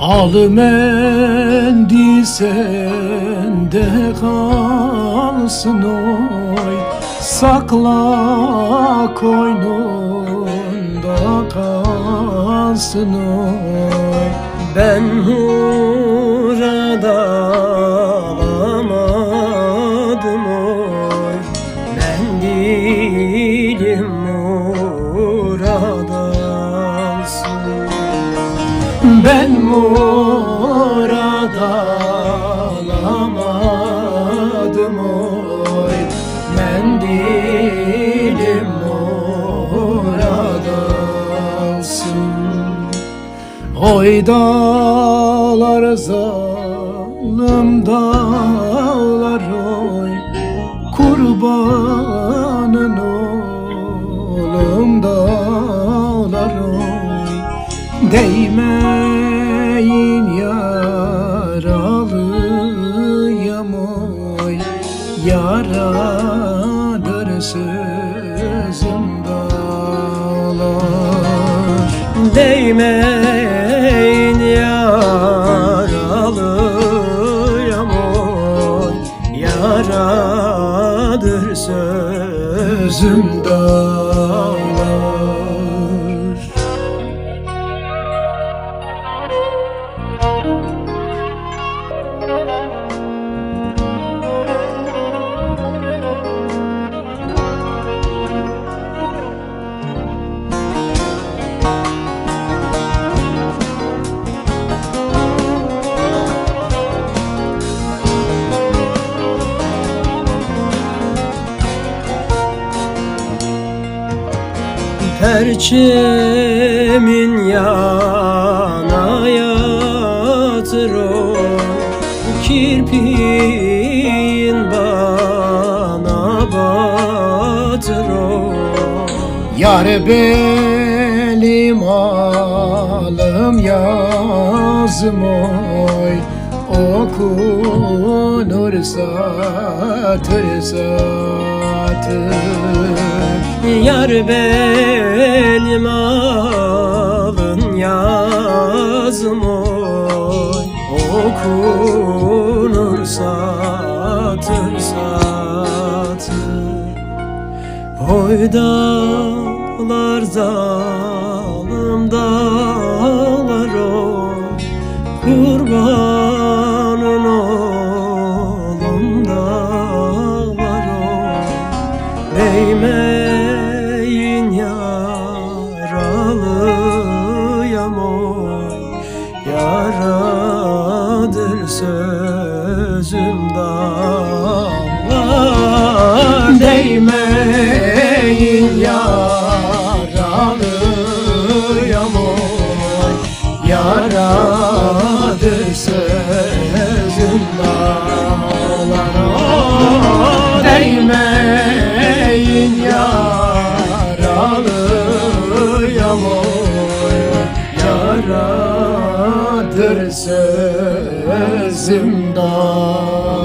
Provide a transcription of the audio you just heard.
Alım endi sende kalsın oy. Sakla koynunda kalsın oy. Ben hurada Ben murada alamadım oy. Mendilim murada alsın. Oy dağlar zalim dağlar oy. Kurbanın Değmeyin yaralıyam oy Yaradır sözüm dağlar. Değmeyin yaralıyam oy Yaradır sözüm dağlar Perçemin yana yatır o. Kirpiğin bana batır o. Yar benim alım yazım oy. Okunur satır satır. Yar benim alın yazım oy. Okunur satır satır. Oy dağlar zalim dağlar oy. Kurbanın oğlum dağlar oy. Değmeyin Yaradır zindan